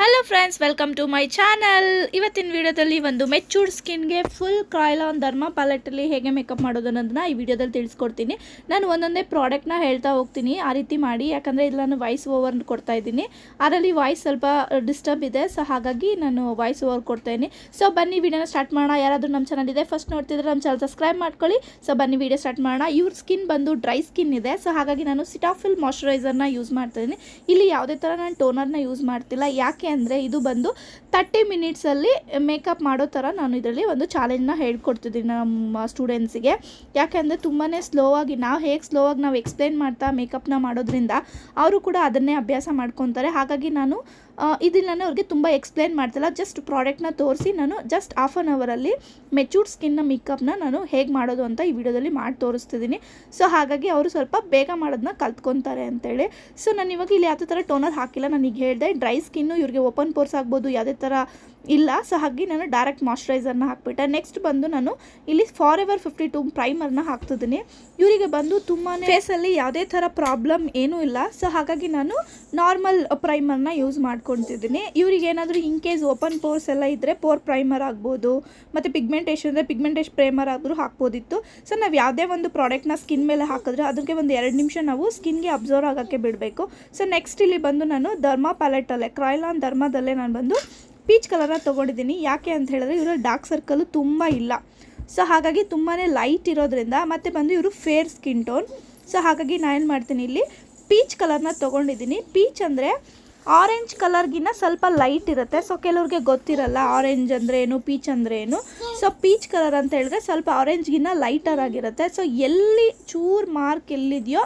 Hello friends welcome to my channel ಇವತ್ತಿನ ವಿಡಿಯೋದಲ್ಲಿ ಒಂದು ಮೆಚೂರ್ಡ್ ಸ್ಕಿನ್ಗೆ ಫುಲ್ ಕ್ರಾಯ್ಲಾನ್ ಧರ್ಮ ಪ್ಯಾಲೆಟಲ್ಲಿ ಹೇಗೆ ಮೇಕಪ್ ಮಾಡೋದು ಅನ್ನೋದನ್ನ ಈ ವಿಡಿಯೋದಲ್ಲಿ ತಿಳಿಸ್ಕೊಡ್ತೀನಿ. ನಾನು ಒಂದೊಂದೇ ಪ್ರಾಡಕ್ಟ್ನ ಹೇಳ್ತಾ ಹೋಗ್ತೀನಿ, ಆ ರೀತಿ ಮಾಡಿ. ಯಾಕಂದರೆ ಇಲ್ಲಿ ನಾನು ವಾಯ್ಸ್ ಓವರ್ ಕೊಡ್ತಾ ಇದ್ದೀನಿ. ಅದರಲ್ಲಿ ವಾಯ್ಸ್ ಸ್ವಲ್ಪ ಡಿಸ್ಟರ್ಬ್ ಇದೆ ಸೊ ಹಾಗಾಗಿ ನಾನು ವಾಯ್ಸ್ ಓವರ್ ಕೊಡ್ತೀನಿ ಸೊ ಬನ್ನಿ ವಿಡಿಯೋನ ಸ್ಟಾರ್ಟ್ ಮಾಡೋಣ. ಯಾರಾದರೂ ನಮ್ಮ ಚಾನಲ್ ಇದೆ ಫಸ್ಟ್ ನೋಡ್ತಿದ್ರೆ ನಮ್ಮ ಚಾನಲ್ ಸಬ್ಸ್ಕ್ರೈಬ್ ಮಾಡ್ಕೊಳ್ಳಿ. ಸೊ ಬನ್ನಿ ವಿಡಿಯೋ ಸ್ಟಾರ್ಟ್ ಮಾಡೋಣ. ಇವ್ರ ಸ್ಕಿನ್ ಬಂದು ಡ್ರೈ ಸ್ಕಿನ್ ಇದೆ ಸೊ ಹಾಗಾಗಿ ನಾನು ಸಿಟಾಫಿಲ್ ಮಾಯಶ್ಚರೈಸರ್ನ ಯೂಸ್ ಮಾಡ್ತಾ ಇದ್ದೀನಿ. ಇಲ್ಲಿ ಯಾವುದೇ ಥರ ನಾನು ಟೋನರ್ನ ಯೂಸ್ ಮಾಡ್ತಿಲ್ಲ. ಯಾಕೆ ಅಂದರೆ ಇದು ಬಂದು ತರ್ಟಿ ಮಿನಿಟ್ಸಲ್ಲಿ ಮೇಕಪ್ ಮಾಡೋ ಥರ ನಾನು ಇದರಲ್ಲಿ ಒಂದು ಚಾಲೆಂಜ್ನ ಹೇಳ್ಕೊಡ್ತಿದ್ದೀನಿ ನಮ್ಮ ಸ್ಟೂಡೆಂಟ್ಸಿಗೆ ಯಾಕೆಂದರೆ ತುಂಬಾ ಸ್ಲೋ ಆಗಿ, ನಾವು ಹೇಗೆ ಸ್ಲೋ ಆಗಿ ನಾವು ಎಕ್ಸ್ಪ್ಲೇನ್ ಮಾಡ್ತಾ ಮೇಕಪ್ನ ಮಾಡೋದ್ರಿಂದ, ಅವರು ಕೂಡ ಅದನ್ನೇ ಅಭ್ಯಾಸ ಮಾಡ್ಕೊತಾರೆ. ಹಾಗಾಗಿ ನಾನು ಇದನ್ನ ನಾನು ಅವ್ರಿಗೆ ತುಂಬ ಎಕ್ಸ್ಪ್ಲೇನ್ ಮಾಡ್ತಿಲ್ಲ ಜಸ್ಟ್ ಪ್ರಾಡಕ್ಟ್ನ ತೋರಿಸಿ ನಾನು ಜಸ್ಟ್ ಹಾಫ್ ಆನ್ ಅವರಲ್ಲಿ ಮೆಚೂರ್ಡ್ ಸ್ಕಿನ್ನ ಮೇಕಪ್ನ ನಾನು ಹೇಗೆ ಮಾಡೋದು ಅಂತ ಈ ವಿಡಿಯೋದಲ್ಲಿ ಮಾಡಿ ತೋರಿಸ್ತಿದ್ದೀನಿ ಸೊ ಹಾಗಾಗಿ ಅವರು ಸ್ವಲ್ಪ ಬೇಗ ಮಾಡೋದನ್ನ ಕಲ್ತ್ಕೊತಾರೆ ಅಂತೇಳಿ. ಸೊ ನಾನು ಇವಾಗ ಇಲ್ಲಿ ಯಾವುದೇ ಥರ ಟೋನರ್ ಹಾಕಿಲ್ಲ, ನಾನು ಈಗ ಹೇಳಿದೆ ಡ್ರೈ ಸ್ಕಿನ್ನು ಇವ್ರಿಗೆ ಓಪನ್ ಪೋರ್ಸ್ ಆಗ್ಬೋದು, ಯಾವುದೇ ಥರ ಇಲ್ಲ ಸೊ ಹಾಗೆ ನಾನು ಡೈರೆಕ್ಟ್ ಮಾಯ್ಶ್ಚರೈಸರ್ನ ಹಾಕ್ಬಿಟ್ಟೆ. ನೆಕ್ಸ್ಟ್ ಬಂದು ನಾನು ಇಲ್ಲಿ ಫಾರ್ ಎವರ್ ಫಿಫ್ಟಿ ಟು ಪ್ರೈಮರ್ನ ಹಾಕ್ತಿದ್ದೀನಿ. ಇವರಿಗೆ ಬಂದು ತುಂಬಾ ಫೇಸಲ್ಲಿ ಯಾವುದೇ ಥರ ಪ್ರಾಬ್ಲಮ್ ಏನೂ ಇಲ್ಲ. ಸೊ ಹಾಗಾಗಿ ನಾನು ನಾರ್ಮಲ್ ಪ್ರೈಮರ್ನ ಯೂಸ್ ಮಾಡ್ಕೊತಿದ್ದೀನಿ. ಇವರಿಗೆ ಏನಾದರೂ ಇನ್ ಕೇಸ್ ಓಪನ್ ಪೋರ್ಸ್ ಎಲ್ಲ ಇದ್ದರೆ ಪೋರ್ ಪ್ರೈಮರ್ ಆಗ್ಬೋದು, ಮತ್ತು ಪಿಗ್ಮೆಂಟೇಷನ್ ಅಂದರೆ ಪಿಗ್ಮೆಂಟೇಷನ್ ಪ್ರೈಮರ್ ಆದರೂ ಹಾಕ್ಬೋದಿತ್ತು. ಸೊ ನಾವು ಯಾವುದೇ ಒಂದು ಪ್ರಾಡಕ್ಟ್ನ ಸ್ಕಿನ್ ಮೇಲೆ ಹಾಕಿದ್ರೆ ಅದಕ್ಕೆ ಒಂದು ಎರಡು ನಿಮಿಷ ನಾವು ಸ್ಕಿನ್ಗೆ ಅಬ್ಸರ್ವ್ ಆಗೋಕ್ಕೆ ಬಿಡಬೇಕು. ಸೊ ನೆಕ್ಸ್ಟ್ ಇಲ್ಲಿ ಬಂದು ನಾನು ಧರ್ಮಾ ಪ್ಯಾಲೆಟಲ್ಲೇ ಕ್ರಾಯ್ಲಾನ್ ಧರ್ಮದಲ್ಲೇ ನಾನು ಬಂದು ಪೀಚ್ ಕಲರನ್ನ ತೊಗೊಂಡಿದ್ದೀನಿ. ಯಾಕೆ ಅಂತ ಹೇಳಿದ್ರೆ ಇವರ ಡಾರ್ಕ್ ಸರ್ಕಲ್ ತುಂಬ ಇಲ್ಲ. ಸೊ ಹಾಗಾಗಿ ತುಂಬಾ ಲೈಟ್ ಇರೋದ್ರಿಂದ ಮತ್ತು ಬಂದು ಇವರು ಫೇರ್ ಸ್ಕಿನ್ ಟೋನ್ ಸೊ ಹಾಗಾಗಿ ನಾನು ಏನು ಮಾಡ್ತೀನಿ ಇಲ್ಲಿ ಪೀಚ್ ಕಲರ್ನ ತೊಗೊಂಡಿದ್ದೀನಿ. ಪೀಚ್ ಅಂದರೆ ಆರೆಂಜ್ ಕಲರ್ಗಿನ್ನ ಸ್ವಲ್ಪ ಲೈಟ್ ಇರುತ್ತೆ. ಸೊ ಕೆಲವ್ರಿಗೆ ಗೊತ್ತಿರಲ್ಲ ಆರೆಂಜ್ ಅಂದರೆ ಏನು ಪೀಚ್ ಅಂದರೆ ಏನು ಸೊ ಪೀಚ್ ಕಲರ್ ಅಂತ ಹೇಳಿದ್ರೆ ಸ್ವಲ್ಪ ಆರೆಂಜ್ಗಿನ್ನ ಲೈಟರ್ ಆಗಿರುತ್ತೆ. ಸೊ ಎಲ್ಲಿ ಚೂರು ಮಾರ್ಕ್ ಎಲ್ಲಿದೆಯೋ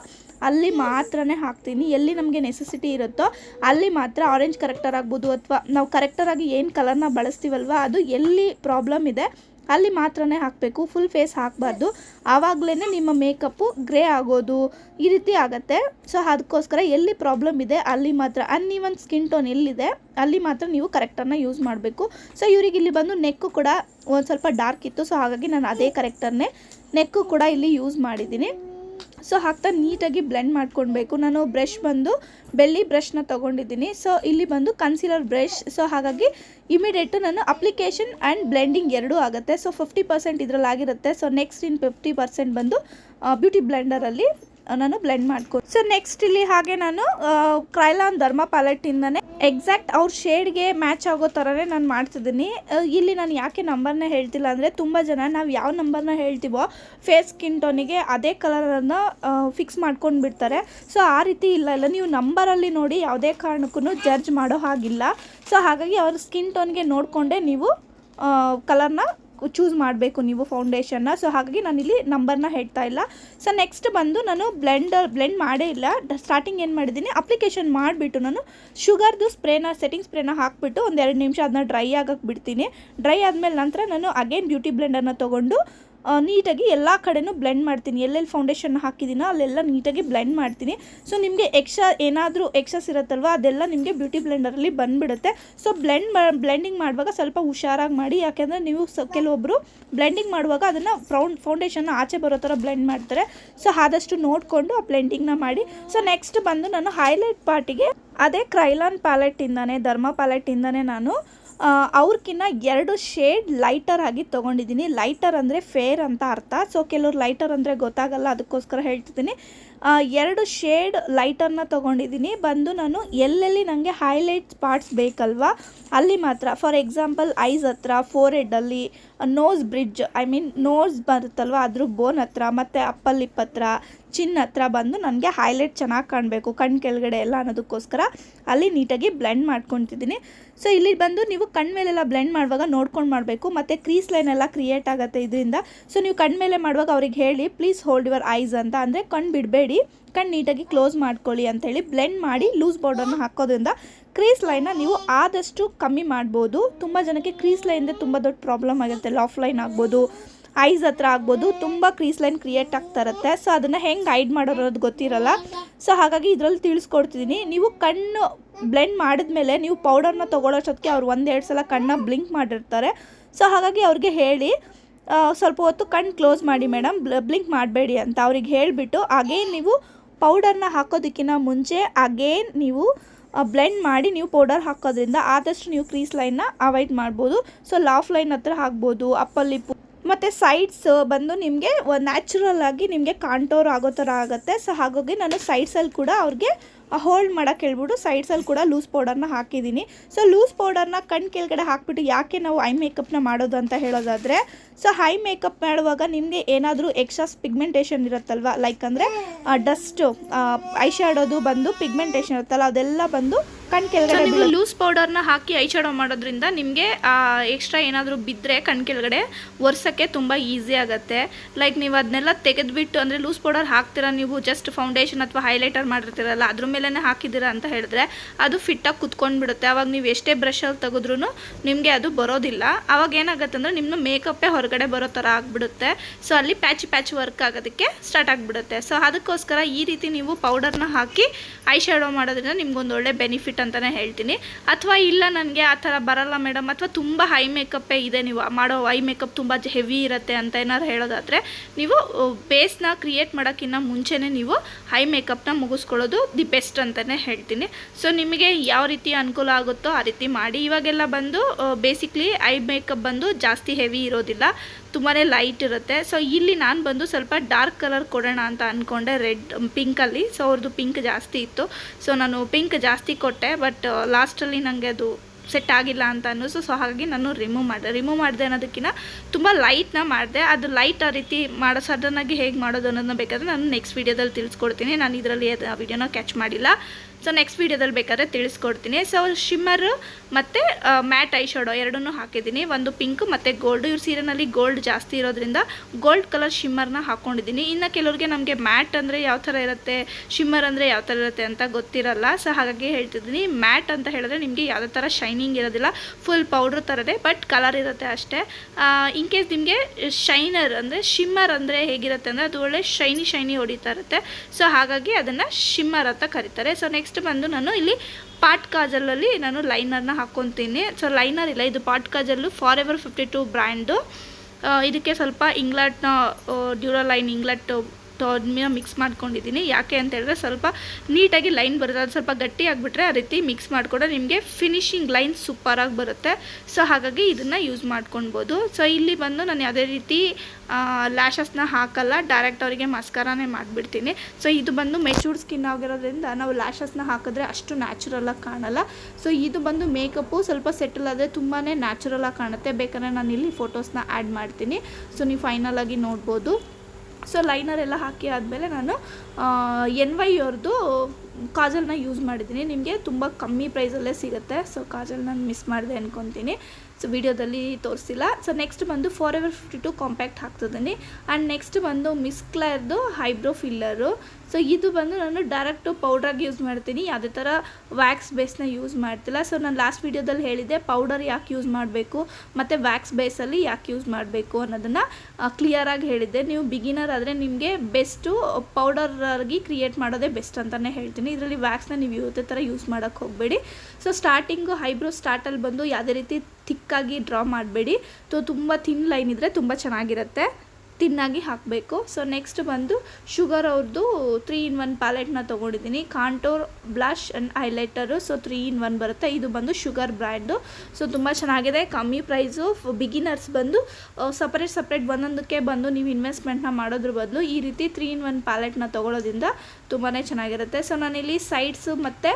ಅಲ್ಲಿ ಮಾತ್ರನೇ ಹಾಕ್ತೀನಿ. ಎಲ್ಲಿ ನಮಗೆ ನೆಸೆಸಿಟಿ ಇರುತ್ತೋ ಅಲ್ಲಿ ಮಾತ್ರ ಆರೆಂಜ್ ಕರೆಕ್ಟರ್ ಆಗ್ಬೋದು ಅಥವಾ ನಾವು ಕರೆಕ್ಟರಾಗಿ ಏನು ಕಲರ್ನ ಬಳಸ್ತೀವಲ್ವ, ಅದು ಎಲ್ಲಿ ಪ್ರಾಬ್ಲಮ್ ಇದೆ ಅಲ್ಲಿ ಮಾತ್ರನೇ ಹಾಕಬೇಕು. ಫುಲ್ ಫೇಸ್ ಹಾಕಬಾರ್ದು. ಆವಾಗಲೇ ನಿಮ್ಮ ಮೇಕಪ್ಪು ಗ್ರೇ ಆಗೋದು ಈ ರೀತಿ ಆಗುತ್ತೆ. ಸೊ ಅದಕ್ಕೋಸ್ಕರ ಎಲ್ಲಿ ಪ್ರಾಬ್ಲಮ್ ಇದೆ ಅಲ್ಲಿ ಮಾತ್ರ ಅನ್ಇವನ್ ಸ್ಕಿನ್ ಟೋನ್ ಎಲ್ಲಿದೆ ಅಲ್ಲಿ ಮಾತ್ರ ನೀವು ಕರೆಕ್ಟರ್ನ ಯೂಸ್ ಮಾಡಬೇಕು. ಸೊ ಇವ್ರಿಗೆ ಇಲ್ಲಿ ಬಂದು ನೆಕ್ಕು ಕೂಡ ಒಂದು ಸ್ವಲ್ಪ ಡಾರ್ಕ್ ಇತ್ತು. ಸೊ ಹಾಗಾಗಿ ನಾನು ಅದೇ ಕರೆಕ್ಟರ್ನೇ ನೆಕ್ಕು ಕೂಡ ಇಲ್ಲಿ ಯೂಸ್ ಮಾಡಿದ್ದೀನಿ. ಸೊ ಹಾಕ್ತಾ ನೀಟಾಗಿ ಬ್ಲೆಂಡ್ ಮಾಡ್ಕೊಳ್ಬೇಕು. ನಾನು ಬ್ರಷ್ ಬಂದು ಬೆಳ್ಳಿ ಬ್ರಷ್ನ ತೊಗೊಂಡಿದ್ದೀನಿ. ಸೊ ಇಲ್ಲಿ ಬಂದು ಕನ್ಸಿಲರ್ ಬ್ರಷ್ ಸೊ ಹಾಗಾಗಿ ಇಮಿಡಿಯೇಟು ನಾನು ಅಪ್ಲಿಕೇಶನ್ ಆ್ಯಂಡ್ ಬ್ಲೆಂಡಿಂಗ್ ಎರಡೂ ಆಗುತ್ತೆ. ಸೊ ಫಿಫ್ಟಿ ಪರ್ಸೆಂಟ್ ಇದರಲ್ಲಿ ಆಗಿರುತ್ತೆ so next in fifty percent ಬಂದು ಬ್ಯೂಟಿ ಬ್ಲೆಂಡರಲ್ಲಿ ನಾನು ಬ್ಲೆಂಡ್ ಮಾಡ್ಕೊ ಸೊ ನೆಕ್ಸ್ಟ್ ಇಲ್ಲಿ ಹಾಗೆ ನಾನು ಕ್ರೈಲಾನ್ ಧರ್ಮ ಪ್ಯಾಲೆಟಿಂದನೇ ಎಕ್ಸಾಕ್ಟ್ ಅವ್ರ ಶೇಡ್ಗೆ ಮ್ಯಾಚ್ ಆಗೋ ಥರನೇ ನಾನು ಮಾಡ್ತಿದ್ದೀನಿ. ಇಲ್ಲಿ ನಾನು ಯಾಕೆ ನಂಬರ್ನ ಹೇಳ್ತಿಲ್ಲ ಅಂದರೆ ತುಂಬ ಜನ ನಾವು ಯಾವ ನಂಬರ್ನ ಹೇಳ್ತೀವೋ ಫೇಸ್ ಸ್ಕಿನ್ ಟೋನಿಗೆ ಅದೇ ಕಲರನ್ನು ಫಿಕ್ಸ್ ಮಾಡ್ಕೊಂಡು ಬಿಡ್ತಾರೆ. ಸೊ ಆ ರೀತಿ ಇಲ್ಲ. ಇಲ್ಲ, ನೀವು ನಂಬರಲ್ಲಿ ನೋಡಿ ಯಾವುದೇ ಕಾರಣಕ್ಕೂ ಜಡ್ಜ್ ಮಾಡೋ ಹಾಗಿಲ್ಲ. ಸೊ ಹಾಗಾಗಿ ಅವ್ರ ಸ್ಕಿನ್ ಟೋನ್ಗೆ ನೋಡಿಕೊಂಡೇ ನೀವು ಕಲರ್ನ ಚೂಸ್ ಮಾಡಬೇಕು ನೀವು ಫೌಂಡೇಶನ್ನ ಸೊ ಹಾಗಾಗಿ ನಾನಿಲ್ಲಿ ನಂಬರ್ನ ಹೇಳ್ತಾ ಇಲ್ಲ. ಸೊ ನೆಕ್ಸ್ಟ್ ಬಂದು ನಾನು ಬ್ಲೆಂಡರ್ ಬ್ಲೆಂಡ್ ಮಾಡೇ ಇಲ್ಲ. ಸ್ಟಾರ್ಟಿಂಗ್ ಏನು ಮಾಡಿದ್ದೀನಿ? ಅಪ್ಲಿಕೇಶನ್ ಮಾಡಿಬಿಟ್ಟು ನಾನು ಶುಗರ್ದು ಸ್ಪ್ರೇನ ಸೆಟ್ಟಿಂಗ್ ಸ್ಪ್ರೇನ ಹಾಕ್ಬಿಟ್ಟು ಒಂದು ಎರಡು ನಿಮಿಷ ಅದನ್ನ ಡ್ರೈ ಆಗಕ್ಕೆ ಬಿಡ್ತೀನಿ. ಡ್ರೈ ಆದಮೇಲೆ ನಂತರ ನಾನು ಅಗೇನ್ ಬ್ಯೂಟಿ ಬ್ಲೆಂಡರ್ನ ತೊಗೊಂಡು ನೀಟಾಗಿ ಎಲ್ಲ ಕಡೆನೂ ಬ್ಲೆಂಡ್ ಮಾಡ್ತೀನಿ. ಎಲ್ಲೆಲ್ಲಿ ಫೌಂಡೇಶನ್ ಹಾಕಿದ್ದೀನೋ ಅಲ್ಲೆಲ್ಲ ನೀಟಾಗಿ ಬ್ಲೆಂಡ್ ಮಾಡ್ತೀನಿ. ಸೊ ನಿಮಗೆ ಎಕ್ಸ್ಟ್ರಾ ಏನಾದರೂ ಎಕ್ಸಸ್ ಇರುತ್ತಲ್ವ, ಅದೆಲ್ಲ ನಿಮಗೆ ಬ್ಯೂಟಿ ಬ್ಲೆಂಡರಲ್ಲಿ ಬಂದುಬಿಡುತ್ತೆ. ಸೊ ಬ್ಲೆಂಡ್ ಬ್ಲೆಂಡಿಂಗ್ ಮಾಡುವಾಗ ಸ್ವಲ್ಪ ಹುಷಾರಾಗಿ ಮಾಡಿ. ಯಾಕೆಂದರೆ ನೀವು ಸ ಕೆಲವೊಬ್ಬರು ಬ್ಲೆಂಡಿಂಗ್ ಮಾಡುವಾಗ ಅದನ್ನು ಫೌಂಡ್ ಫೌಂಡೇಶನ್ ಆಚೆ ಬರೋ ಥರ ಬ್ಲೆಂಡ್ ಮಾಡ್ತಾರೆ. ಸೊ ಆದಷ್ಟು ನೋಡಿಕೊಂಡು ಆ ಬ್ಲೆಂಡಿಂಗ್ನ ಮಾಡಿ. ಸೊ ನೆಕ್ಸ್ಟ್ ಬಂದು ನಾನು ಹೈಲೈಟ್ ಪಾರ್ಟಿಗೆ ಅದೇ ಕ್ರೈಲಾನ್ ಪ್ಯಾಲೆಟ್ಟಿಂದಾನೆ ಧರ್ಮ ಪ್ಯಾಲೆಟ್ಟಿಂದಾನೆ ನಾನು ಅವ್ರಕ್ಕಿಂತ ಎರಡು ಶೇಡ್ ಲೈಟರ್ ಆಗಿ ತೊಗೊಂಡಿದ್ದೀನಿ. ಲೈಟರ್ ಅಂದರೆ ಫೇರ್ ಅಂತ ಅರ್ಥ. ಸೊ ಕೆಲವ್ರು ಲೈಟರ್ ಅಂದರೆ ಗೊತ್ತಾಗಲ್ಲ, ಅದಕ್ಕೋಸ್ಕರ ಹೇಳ್ತಿದ್ದೀನಿ. ಎರಡು ಶೇಡ್ ಲೈಟರ್ನ ತೊಗೊಂಡಿದ್ದೀನಿ. ಬಂದು ನಾನು ಎಲ್ಲೆಲ್ಲಿ ನನಗೆ ಹೈಲೈಟ್ ಪಾರ್ಟ್ಸ್ ಬೇಕಲ್ವಾ, ಅಲ್ಲಿ ಮಾತ್ರ. ಫಾರ್ ಎಕ್ಸಾಂಪಲ್ ಐಸ್ ಹತ್ರ ಫೋರ್ ಹೆಡ್ಡಲ್ಲಿ nose bridge I mean nose ಬರುತ್ತಲ್ವ? ಅದ್ರ ಬೋನ್ ಹತ್ರ, ಮತ್ತು ಅಪ್ಪಲ್ ಲಿಪ್ ಹತ್ರ ಚಿನ್ನ ಹತ್ರ ಬಂದು ನನಗೆ ಹೈಲೈಟ್ ಚೆನ್ನಾಗಿ ಕಾಣಬೇಕು ಕಣ್ಣು ಕೆಳಗಡೆ ಎಲ್ಲ ಅನ್ನೋದಕ್ಕೋಸ್ಕರ. ಅಲ್ಲಿ ನೀಟಾಗಿ ಬ್ಲೆಂಡ್ ಮಾಡ್ಕೊತಿದ್ದೀನಿ. ಸೊ ಇಲ್ಲಿ ಬಂದು ನೀವು ಕಣ್ಣ ಮೇಲೆಲ್ಲ ಬ್ಲೆಂಡ್ ಮಾಡುವಾಗ ನೋಡ್ಕೊಂಡು ಮಾಡಬೇಕು, ಮತ್ತು ಕ್ರೀಸ್ ಲೈನ್ ಎಲ್ಲ ಕ್ರಿಯೇಟ್ ಆಗುತ್ತೆ ಇದರಿಂದ. ಸೊ ನೀವು ಕಣ್ಣು ಮೇಲೆ ಮಾಡುವಾಗ ಅವ್ರಿಗೆ ಹೇಳಿ ಪ್ಲೀಸ್ ಹೋಲ್ಡ್ ಯುವರ್ ಐಸ್ ಅಂತ. ಅಂದರೆ ಕಣ್ಣು ಬಿಡಬೇಡಿ ಕಣ್ಣು ನೀಟಾಗಿ ಕ್ಲೋಸ್ ಮಾಡ್ಕೊಳ್ಳಿ ಅಂತೇಳಿ ಬ್ಲೆಂಡ್ ಮಾಡಿ ಲೂಸ್ ಬಾರ್ಡರ್ನ ಹಾಕೋದ್ರಿಂದ ಕ್ರೀಸ್ ಲೈನ್ನ ನೀವು ಆದಷ್ಟು ಕಮ್ಮಿ ಮಾಡ್ಬೋದು. ತುಂಬ ಜನಕ್ಕೆ ಕ್ರೀಸ್ ಲೈನ್ದೇ ತುಂಬ ದೊಡ್ಡ ಪ್ರಾಬ್ಲಮ್ ಆಗುತ್ತೆ. ಲಾಫ್ ಲೈನ್ ಆಗ್ಬೋದು, ಐಸ್ ಹತ್ರ ಆಗ್ಬೋದು, ತುಂಬ ಕ್ರೀಸ್ ಲೈನ್ ಕ್ರಿಯೇಟ್ ಆಗ್ತಾ ಇರುತ್ತೆ. ಸೊ, ಅದನ್ನು ಹೆಂಗೆ ಹೈಡ್ ಮಾಡೋರೋದು ಗೊತ್ತಿರಲ್ಲ. ಸೊ, ಹಾಗಾಗಿ ಇದರಲ್ಲಿ ತಿಳಿಸ್ಕೊಡ್ತಿದ್ದೀನಿ ನೀವು ಕಣ್ಣು ಬ್ಲೆಂಡ್ ಮಾಡಿದ್ಮೇಲೆ ನೀವು ಪೌಡರ್ನ ತೊಗೊಳೋಷ್ಟೊತ್ತಿಗೆ ಅವ್ರು ಒಂದೆರಡು ಸಲ ಕಣ್ಣ ಬ್ಲಿಂಕ್ ಮಾಡಿರ್ತಾರೆ. ಸೊ, ಹಾಗಾಗಿ ಅವ್ರಿಗೆ ಹೇಳಿ ಸ್ವಲ್ಪ ಹೊತ್ತು ಕಣ್ಣು ಕ್ಲೋಸ್ ಮಾಡಿ ಮೇಡಮ್. ಬ್ಲಿಂಕ್ ಮಾಡಬೇಡಿ ಅಂತ ಅವ್ರಿಗೆ ಹೇಳಿಬಿಟ್ಟು ಅಗೇನ್ ನೀವು ಪೌಡರ್ನ ಹಾಕೋದಕ್ಕಿಂತ ಮುಂಚೆ ಅಗೇನ್ ನೀವು ಬ್ಲೆಂಡ್ ಮಾಡಿ ನೀವು ಪೌಡರ್ ಹಾಕೋದ್ರಿಂದ ಆದಷ್ಟು ನೀವು ಕ್ರೀಸ್ ಲೈನ್ನ ಅವಾಯ್ಡ್ ಮಾಡ್ಬೋದು. ಸೊ ಲಾಫ್ ಲೈನ್ ಹತ್ರ ಹಾಕ್ಬೋದು ಅಪ್ಪಲ್ಲಿ ಮತ್ತು ಸೈಡ್ಸ್ ಬಂದು ನಿಮಗೆ ನ್ಯಾಚುರಲ್ ಆಗಿ ನಿಮಗೆ ಕಾಂಟೋರ್ ಆಗೋ ಥರ ಆಗುತ್ತೆ. ಸೊ ಹಾಗಾಗಿ ನಾನು ಸೈಡ್ಸಲ್ಲಿ ಕೂಡ ಅವ್ರಿಗೆ ಹೋಲ್ಡ್ ಮಾಡೋಕ್ಕೆ ಹೇಳ್ಬಿಟ್ಟು ಸೈಡ್ಸಲ್ಲಿ ಕೂಡ ಲೂಸ್ ಪೌಡರ್ನ ಹಾಕಿದ್ದೀನಿ. ಸೊ ಲೂಸ್ ಪೌಡರ್ನ ಕಣ್ ಕೆಳಗಡೆ ಹಾಕ್ಬಿಟ್ಟು ಯಾಕೆ ನಾವು ಐ ಮೇಕಪ್ನ ಮಾಡೋದು ಅಂತ ಹೇಳೋದಾದರೆ ಸೊ ಹೈ ಮೇಕಪ್ ಮಾಡುವಾಗ ನಿಮಗೆ ಏನಾದರೂ ಎಕ್ಸ್ಟ್ರಾಸ್ ಪಿಗ್ಮೆಂಟೇಷನ್ ಇರುತ್ತಲ್ವ? ಲೈಕ್ ಅಂದರೆ ಡಸ್ಟು ಐ ಶ್ಯಾಡೋದು ಬಂದು ಪಿಗ್ಮೆಂಟೇಷನ್ ಇರುತ್ತಲ್ಲ, ಅದೆಲ್ಲ ಬಂದು ಕಣ್ ಕೆಳಗಡೆ ನೀವು ಲೂಸ್ ಪೌಡರ್ನ ಹಾಕಿ ಐ ಶಾಡೋ ಮಾಡೋದ್ರಿಂದ ನಿಮಗೆ ಎಕ್ಸ್ಟ್ರಾ ಏನಾದರೂ ಬಿದ್ದರೆ ಕಣ್ ಕೆಳಗಡೆ ಒರ್ಸೋಕ್ಕೆ ತುಂಬ ಈಸಿ ಆಗುತ್ತೆ. ಲೈಕ್ ನೀವು ಅದನ್ನೆಲ್ಲ ತೆಗೆದುಬಿಟ್ಟು ಅಂದರೆ ಲೂಸ್ ಪೌಡರ್ ಹಾಕ್ತೀರಾ ನೀವು ಜಸ್ಟ್ ಫೌಂಡೇಶನ್ ಅಥವಾ ಹೈಲೈಟರ್ ಮಾಡಿರ್ತೀರಲ್ಲ ಅದ್ರ ಮೇಲೇ ಹಾಕಿದ್ದೀರಾ ಅಂತ ಹೇಳಿದ್ರೆ ಅದು ಫಿಟ್ಟಾಗಿ ಕುತ್ಕೊಂಡು ಬಿಡುತ್ತೆ ಅವಾಗ ನೀವು ಎಷ್ಟೇ ಬ್ರಷಲ್ಲಿ ತೆಗೆದ್ರೂ ನಿಮಗೆ ಅದು ಬರೋದಿಲ್ಲ. ಅವಾಗ ಏನಾಗುತ್ತೆ ಅಂದರೆ ನಿಮ್ಮ ಮೇಕಪ್ಪೇ ಹೊರಗಡೆ ಬರೋ ಥರ ಆಗಿಬಿಡುತ್ತೆ. ಸೊ ಅಲ್ಲಿ ಪ್ಯಾಚ್ ಪ್ಯಾಚ್ ವರ್ಕ್ ಆಗೋದಕ್ಕೆ ಸ್ಟಾರ್ಟ್ ಆಗಿಬಿಡುತ್ತೆ. ಸೊ ಅದಕ್ಕೋಸ್ಕರ ಈ ರೀತಿ ನೀವು ಪೌಡರ್ನ ಹಾಕಿ ಐ ಶಾಡೋ ಮಾಡೋದ್ರಿಂದ ನಿಮ್ಗೊಂದು ಒಳ್ಳೆ ಬೆನಿಫಿಟ್ ಅಂತಲೇ ಹೇಳ್ತೀನಿ. ಅಥವಾ ಇಲ್ಲ ನನಗೆ ಆ ಥರ ಬರಲ್ಲ ಮೇಡಮ್, ಅಥವಾ ತುಂಬ ಹೈ ಮೇಕಪ್ಪೇ ಇದೆ ನೀವು ಮಾಡೋ ಐ ಮೇಕಪ್ ತುಂಬ ಹೆವಿ ಇರುತ್ತೆ ಅಂತ ಏನಾದ್ರು ಹೇಳೋದಾದರೆ, ನೀವು ಬೇಸ್ನ ಕ್ರಿಯೇಟ್ ಮಾಡೋಕ್ಕಿಂತ ಮುಂಚೆನೇ ನೀವು ಹೈ ಮೇಕಪ್ನ ಮುಗಿಸ್ಕೊಳ್ಳೋದು ದಿ ಬೆಸ್ಟ್ ಅಂತಲೇ ಹೇಳ್ತೀನಿ. ಸೊ ನಿಮಗೆ ಯಾವ ರೀತಿ ಅನುಕೂಲ ಆಗುತ್ತೋ ಆ ರೀತಿ ಮಾಡಿ. ಇವಾಗೆಲ್ಲ ಬಂದು ಬೇಸಿಕ್ಲಿ ಐ ಮೇಕಪ್ ಬಂದು ಜಾಸ್ತಿ ಹೆವಿ ಇರೋದಿಲ್ಲ. ತುಂಬಾ ಲೈಟ್ ಇರುತ್ತೆ. ಸೊ ಇಲ್ಲಿ ನಾನು ಬಂದು ಸ್ವಲ್ಪ ಡಾರ್ಕ್ ಕಲರ್ ಕೊಡೋಣ ಅಂತ ಅಂದ್ಕೊಂಡೆ ರೆಡ್ ಪಿಂಕಲ್ಲಿ ಸೊ ಅವ್ರದ್ದು ಪಿಂಕ್ ಜಾಸ್ತಿ ಇತ್ತು. ಸೊ ನಾನು ಪಿಂಕ್ ಜಾಸ್ತಿ ಕೊಟ್ಟೆ ಬಟ್ ಲಾಸ್ಟಲ್ಲಿ ನನಗೆ ಅದು ಸೆಟ್ ಆಗಿಲ್ಲ ಅಂತ ಅನ್ನಿಸು ಸೊ ಹಾಗಾಗಿ ನಾನು ರಿಮೂವ್ ಮಾಡಿದೆ. ರಿಮೂವ್ ಮಾಡಿದೆ ಅನ್ನೋದಕ್ಕಿಂತ ತುಂಬ ಲೈಟ್ನ ಮಾಡಿದೆ. ಅದು ಲೈಟ್ ಆ ರೀತಿ ಮಾಡೋ ಸಡನ್ನಾಗಿ ಹೇಗೆ ಮಾಡೋದು ಅನ್ನೋದನ್ನ ಬೇಕಾದರೆ ನಾನು ನೆಕ್ಸ್ಟ್ ವೀಡಿಯೋದಲ್ಲಿ ತಿಳಿಸ್ಕೊಡ್ತೀನಿ. ನಾನು ಇದರಲ್ಲಿ ಆ ವಿಡಿಯೋನ ಕ್ಯಾಚ್ ಮಾಡಿಲ್ಲ. ಸೊ ನೆಕ್ಸ್ಟ್ ವೀಡಿಯೋದಲ್ಲಿ ಬೇಕಾದ್ರೆ ತಿಳಿಸ್ಕೊಡ್ತೀನಿ. ಸೊ ಶಿಮ್ಮರ್ ಮತ್ತು ಮ್ಯಾಟ್ ಐ ಶಾಡೋ ಎರಡನ್ನೂ ಹಾಕಿದ್ದೀನಿ. ಒಂದು ಪಿಂಕ್ ಮತ್ತು ಗೋಲ್ಡ್ ಇವ್ರ ಸೀರೆನಲ್ಲಿ ಗೋಲ್ಡ್ ಜಾಸ್ತಿ ಇರೋದ್ರಿಂದ ಗೋಲ್ಡ್ ಕಲರ್ ಶಿಮ್ಮರ್ನ ಹಾಕ್ಕೊಂಡಿದ್ದೀನಿ ಇನ್ನು ಕೆಲವ್ರಿಗೆ ನಮಗೆ ಮ್ಯಾಟ್ ಅಂದರೆ ಯಾವ ಥರ ಇರುತ್ತೆ ಶಿಮ್ಮರ್ ಅಂದರೆ ಯಾವ ಥರ ಇರುತ್ತೆ ಅಂತ ಗೊತ್ತಿರಲ್ಲ. ಸೊ ಹಾಗಾಗಿ ಹೇಳ್ತಿದ್ದೀನಿ. ಮ್ಯಾಟ್ ಅಂತ ಹೇಳಿದ್ರೆ ನಿಮಗೆ ಯಾವುದೇ ಥರ ಶೈನಿಂಗ್ ಇರೋದಿಲ್ಲ. ಫುಲ್ ಪೌಡ್ರ್ ಥರದೇ ಬಟ್ ಕಲರ್ ಇರುತ್ತೆ ಅಷ್ಟೇ. ಇನ್ ಕೇಸ್ ನಿಮಗೆ ಶೈನರ್ ಅಂದರೆ ಶಿಮ್ಮರ್ ಅಂದರೆ ಹೇಗಿರುತ್ತೆ ಅಂದರೆ ಅದು ಒಳ್ಳೆ ಶೈನಿ ಶೈನಿ ಹೊಡಿತಾ ಇರುತ್ತೆ. ಸೊ ಹಾಗಾಗಿ ಅದನ್ನು ಶಿಮ್ಮರ್ ಅಂತ ಕರೀತಾರೆ. ಸೊ ನೆಕ್ಸ್ಟ್ ಬಂದು ನಾನು ಇಲ್ಲಿ ಪಾಟ್ ಕಾಜಲಲ್ಲಿ ನಾನು ಲೈನರ್ನ ಹಾಕ್ಕೊತೀನಿ. ಸೊ ಲೈನರ್ ಇಲ್ಲ, ಇದು pot kajal forever fifty two ಇದಕ್ಕೆ ಸ್ವಲ್ಪ ಇಂಗ್ಲಟ್ನ ಡ್ಯೂರಲೈನ್ ಇಂಗ್ಲಟ್ ಅದನ್ನ ಮಿಕ್ಸ್ ಮಾಡ್ಕೊಂಡಿದ್ದೀನಿ. ಯಾಕೆ ಅಂತ ಹೇಳಿದ್ರೆ ಸ್ವಲ್ಪ ನೀಟಾಗಿ ಲೈನ್ ಬರುತ್ತೆ. ಅದು ಸ್ವಲ್ಪ ಗಟ್ಟಿ ಆಗಿಬಿಟ್ರೆ ಆ ರೀತಿ ಮಿಕ್ಸ್ ಮಾಡಿಕೊಂಡ್ರೆ ನಿಮಗೆ ಫಿನಿಶಿಂಗ್ ಲೈನ್ ಸೂಪರಾಗಿ ಬರುತ್ತೆ. ಸೊ ಹಾಗಾಗಿ ಇದನ್ನು ಯೂಸ್ ಮಾಡ್ಕೊಳ್ಬೋದು. ಸೊ ಇಲ್ಲಿ ಬಂದು ನಾನು ಯಾವುದೇ ರೀತಿ ಲ್ಯಾಶಸ್ನ ಹಾಕಲ್ಲ. ಡೈರೆಕ್ಟ್ ಅವರಿಗೆ ಮಸ್ಕಾರನೇ ಮಾಡಿಬಿಡ್ತೀನಿ. ಸೊ ಇದು ಬಂದು ಮೆಚೂರ್ಡ್ ಸ್ಕಿನ್ ಆಗಿರೋದ್ರಿಂದ ನಾವು ಲ್ಯಾಶಸ್ನ ಹಾಕಿದ್ರೆ ಅಷ್ಟು ನ್ಯಾಚುರಲಾಗಿ ಕಾಣಲ್ಲ. ಸೊ ಇದು ಬಂದು ಮೇಕಪ್ಪು ಸ್ವಲ್ಪ ಸೆಟಲ್ ಆದರೆ ತುಂಬಾ ನ್ಯಾಚುರಲಾಗಿ ಕಾಣುತ್ತೆ. ಬೇಕಾದ್ರೆ ನಾನು ಇಲ್ಲಿ ಫೋಟೋಸ್ನ ಆ್ಯಡ್ ಮಾಡ್ತೀನಿ. ಸೊ ನೀವು ಫೈನಲಾಗಿ ನೋಡ್ಬೋದು. ಸೊ ಲೈನರ್ ಎಲ್ಲ ಹಾಕಿ ಆದಮೇಲೆ ನಾನು ಎನ್ ವೈ ಅವ್ರದ್ದು ಕಾಜಲ್ನ ಯೂಸ್ ಮಾಡಿದ್ದೀನಿ. ನಿಮಗೆ ತುಂಬ ಕಮ್ಮಿ ಪ್ರೈಸಲ್ಲೇ ಸಿಗುತ್ತೆ. ಸೊ ಕಾಜಲ್ ನಾನು ಮಿಸ್ ಮಾಡಿದೆ ಅಂದ್ಕೊತೀನಿ ಸೊ ವಿಡಿಯೋದಲ್ಲಿ ತೋರಿಸಿಲ್ಲ. ಸೊ ನೆಕ್ಸ್ಟ್ ಬಂದು forever fifty two compact ಹಾಕ್ತಿದ್ದೀನಿ. ಆ್ಯಂಡ್ ನೆಕ್ಸ್ಟ್ ಬಂದು ಮಿಸ್ಕ್ಲರ್ದು ಹೈಬ್ರೋ ಫಿಲ್ಲರು ಸೊ ಇದು ಬಂದು ನಾನು ಡೈರೆಕ್ಟು ಪೌಡ್ರಾಗಿ ಯೂಸ್ ಮಾಡ್ತೀನಿ. ಯಾವುದೇ ಥರ ವ್ಯಾಕ್ಸ್ ಬೇಸ್ನ ಯೂಸ್ ಮಾಡ್ತಿಲ್ಲ. ಸೊ ನಾನು ಲಾಸ್ಟ್ ವೀಡಿಯೋದಲ್ಲಿ ಹೇಳಿದ್ದೆ ಪೌಡರ್ ಯಾಕೆ ಯೂಸ್ ಮಾಡಬೇಕು, ಮತ್ತು ವ್ಯಾಕ್ಸ್ ಬೇಸಲ್ಲಿ ಯಾಕೆ ಯೂಸ್ ಮಾಡಬೇಕು ಅನ್ನೋದನ್ನು ಕ್ಲಿಯರಾಗಿ ಹೇಳಿದ್ದೆ. ನೀವು ಬಿಗಿನರ್ ಆದರೆ ನಿಮಗೆ ಬೆಸ್ಟು ಪೌಡರಾಗಿ ಕ್ರಿಯೇಟ್ ಮಾಡೋದೇ ಬೆಸ್ಟ್ ಅಂತಲೇ ಹೇಳ್ತೀನಿ. ಇದರಲ್ಲಿ ವ್ಯಾಕ್ಸ್ನ ನೀವು ಯಾವುದೇ ಥರ ಯೂಸ್ ಮಾಡೋಕ್ಕೆ ಹೋಗಬೇಡಿ. ಸೊ ಸ್ಟಾರ್ಟಿಂಗು ಹೈಬ್ರೋ ಸ್ಟಾರ್ಟಲ್ಲಿ ಬಂದು ಯಾವುದೇ ರೀತಿ ಥಿಕ್ಕಾಗಿ ಡ್ರಾ ಮಾಡಬೇಡಿ. ಸೊ ತುಂಬ ಥಿನ್ ಲೈನ್ ಇದ್ದರೆ ತುಂಬ ಚೆನ್ನಾಗಿರುತ್ತೆ. ತಿನ್ನಾಗಿ ಹಾಕಬೇಕು. ಸೊ ನೆಕ್ಸ್ಟ್ ಬಂದು ಶುಗರ್ ಅವ್ರದ್ದು ತ್ರೀ ಇನ್ ಒನ್ ಪ್ಯಾಲೆಟ್ನ ತೊಗೊಂಡಿದ್ದೀನಿ. Contour blush and highlighter so three in one ಬರುತ್ತೆ. ಇದು ಬಂದು ಶುಗರ್ ಬ್ರ್ಯಾಂಡು ಸೊ ತುಂಬ ಚೆನ್ನಾಗಿದೆ. ಕಮ್ಮಿ ಪ್ರೈಸು ಬಿಗಿನರ್ಸ್ ಬಂದು ಸಪ್ರೇಟ್ ಸಪ್ರೇಟ್ ಒಂದೊಂದಕ್ಕೆ ಬಂದು ನೀವು ಇನ್ವೆಸ್ಟ್ಮೆಂಟ್ನ ಮಾಡೋದ್ರ ಬದಲು ಈ ರೀತಿ ತ್ರೀ ಇನ್ ಒನ್ ಪ್ಯಾಲೆಟ್ನ ತೊಗೊಳೋದ್ರಿಂದ ತುಂಬಾ ಚೆನ್ನಾಗಿರುತ್ತೆ. ಸೊ ನಾನಿಲ್ಲಿ ಸೈಡ್ಸು ಮತ್ತು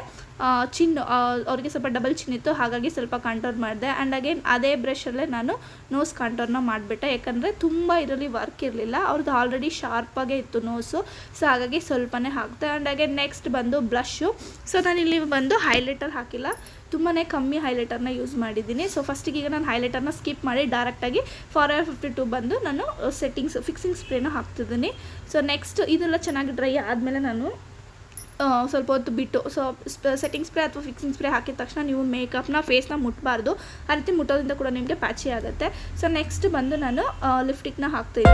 ಚಿನ್ನು ಅವ್ರಿಗೆ ಸ್ವಲ್ಪ ಡಬಲ್ ಚಿನ್ ಇತ್ತು. ಹಾಗಾಗಿ ಸ್ವಲ್ಪ ಕಾಂಟೋರ್ ಮಾಡಿದೆ. ಆ್ಯಂಡ್ ಅಗೇನ್ ಅದೇ ಬ್ರಷಲ್ಲೇ ನಾನು ನೋಸ್ ಕಾಂಟೋರ್ನ ಮಾಡಿಬಿಟ್ಟೆ. ಯಾಕಂದರೆ ತುಂಬ ಇದರಲ್ಲಿ ವರ್ಕ್ ಇರಲಿಲ್ಲ ಅವ್ರದ್ದು ಆಲ್ರೆಡಿ ಶಾರ್ಪಾಗೇ ಇತ್ತು ನೋಸು ಸೊ ಹಾಗಾಗಿ ಸ್ವಲ್ಪನೇ ಹಾಕ್ತೆ ಆ್ಯಂಡ್ ಹಾಗೆ ನೆಕ್ಸ್ಟ್ ಬಂದು ಬ್ಲಷು ಸೊ ನಾನಿಲ್ಲಿ ಬಂದು ಹೈಲೈಟರ್ ಹಾಕಿಲ್ಲ. ತುಂಬಾ ಕಮ್ಮಿ ಹೈಲೈಟರ್ನ ಯೂಸ್ ಮಾಡಿದ್ದೀನಿ. ಸೊ ಫಸ್ಟಿಗೆ ಈಗ ನಾನು ಹೈಲೈಟರ್ನ ಸ್ಕಿಪ್ ಮಾಡಿ ಡೈರೆಕ್ಟಾಗಿ ಫಾರ್ ಎವರ್ ಫಿಫ್ಟಿ ಟು ಬಂದು ನಾನು ಸೆಟ್ಟಿಂಗ್ಸ್ ಫಿಕ್ಸಿಂಗ್ ಸ್ಪ್ರೇನ ಹಾಕ್ತಿದ್ದೀನಿ. ಸೊ ನೆಕ್ಸ್ಟ್ ಇದೆಲ್ಲ ಚೆನ್ನಾಗಿ ಡ್ರೈ ಆದಮೇಲೆ ನಾನು ಸ್ವಲ್ಪ ಹೊತ್ತು ಬಿಟ್ಟು ಸೊ ಸೆಟ್ಟಿಂಗ್ ಸ್ಪ್ರೇ ಅಥವಾ ಫಿಕ್ಸಿಂಗ್ ಸ್ಪ್ರೇ ಹಾಕಿದ ತಕ್ಷಣ ನೀವು ಮೇಕಪ್ನ ಫೇಸ್ನ ಮುಟ್ಟಬಾರ್ದು ಆ ರೀತಿ ಮುಟ್ಟೋದ್ರಿಂದ ಕೂಡ ನಿಮಗೆ ಪ್ಯಾಚಿ ಆಗುತ್ತೆ. ಸೊ ನೆಕ್ಸ್ಟ್ ಬಂದು ನಾನು ಲಿಪ್ಸ್ಟಿಕ್ನ ಹಾಕ್ತೀನಿ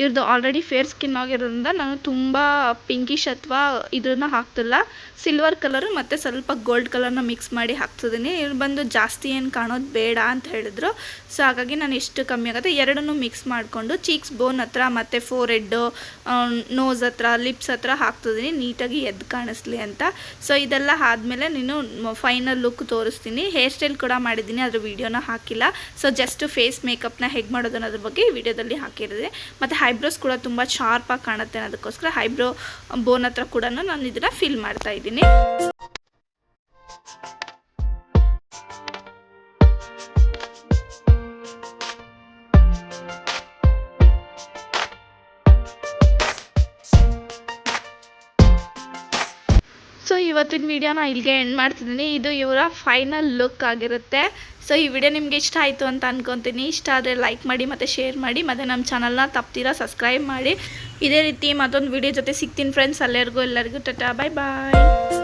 ಇವ್ರದ್ದು ಆಲ್ರೆಡಿ ಫೇರ್ ಸ್ಕಿನ್ ಆಗಿರೋದ್ರಿಂದ ನಾನು ತುಂಬ ಪಿಂಕಿಶ್ ಅಥವಾ ಇದನ್ನು ಹಾಕ್ತಿಲ್ಲ. ಸಿಲ್ವರ್ ಕಲರು ಮತ್ತು ಸ್ವಲ್ಪ ಗೋಲ್ಡ್ ಕಲರ್ನ ಮಿಕ್ಸ್ ಮಾಡಿ ಹಾಕ್ತಿದ್ದೀನಿ ಇವ್ರು ಬಂದು ಜಾಸ್ತಿ ಏನು ಕಾಣೋದು ಬೇಡ ಅಂತ ಹೇಳಿದ್ರು. ಸೊ ಹಾಗಾಗಿ ನಾನು ಇಷ್ಟು ಕಮ್ಮಿ ಆಗುತ್ತೆ. ಎರಡನ್ನೂ ಮಿಕ್ಸ್ ಮಾಡಿಕೊಂಡು ಚೀಕ್ಸ್ ಬೋನ್ ಹತ್ರ ಮತ್ತು ಫೋರ್ ಹೆಡ್ಡು ನೋಸ್ ಹತ್ರ ಲಿಪ್ಸ್ ಹತ್ರ ಹಾಕ್ತಿದ್ದೀನಿ ನೀಟಾಗಿ ಎದ್ದು ಕಾಣಿಸ್ಲಿ ಅಂತ. ಸೊ ಇದೆಲ್ಲ ಆದಮೇಲೆ ನೀನು ಫೈನಲ್ ಲುಕ್ ತೋರಿಸ್ತೀನಿ. ಹೇರ್ ಸ್ಟೈಲ್ ಕೂಡ ಮಾಡಿದ್ದೀನಿ ಅದ್ರ ವೀಡಿಯೋನ ಹಾಕಿಲ್ಲ. ಸೊ ಜಸ್ಟ್ ಫೇಸ್ ಮೇಕಪ್ನ ಹೇಗೆ ಮಾಡೋದು ಅನ್ನೋದ್ರ ಬಗ್ಗೆ ಈ ವಿಡಿಯೋದಲ್ಲಿ ಹಾಕಿರೋದೆ. ಮತ್ತು ಹೈಬ್ರೋಸ್ ಕೂಡ ತುಂಬ ಶಾರ್ಪಾಗಿ ಕಾಣುತ್ತೆ ಅನ್ನೋದಕ್ಕೋಸ್ಕರ ಹೈಬ್ರೋ ಬೋನ್ ಹತ್ರ ಕೂಡ ನಾನು ಇದನ್ನು ಫಿಲ್ ಮಾಡ್ತಾ ಇದ್ದೀನಿ. ಇವತ್ತಿನ ವಿಡಿಯೋನ ಇಲ್ಲಿಗೆ ಎಂಡ್ ಮಾಡ್ತಿದ್ದೀನಿ. ಇದು ಇವರ ಫೈನಲ್ ಲುಕ್ ಆಗಿರುತ್ತೆ. ಸೊ ಈ ವಿಡಿಯೋ ನಿಮಗೆ ಇಷ್ಟ ಆಯಿತು ಅಂತ ಅನ್ಕೊತೀನಿ. ಇಷ್ಟ ಆದರೆ ಲೈಕ್ ಮಾಡಿ ಮತ್ತು ಶೇರ್ ಮಾಡಿ, ಮತ್ತು ನಮ್ಮ ಚಾನಲ್ನ ತಪ್ತೀರಾ ಸಬ್ಸ್ಕ್ರೈಬ್ ಮಾಡಿ. ಇದೇ ರೀತಿ ಮತ್ತೊಂದು ವಿಡಿಯೋ ಜೊತೆ ಸಿಗ್ತೀನಿ ಫ್ರೆಂಡ್ಸ್ ಎಲ್ಲರಿಗೂ ಎಲ್ಲರಿಗೂ, ಟಟಾ ಬಾಯ್ ಬಾಯ್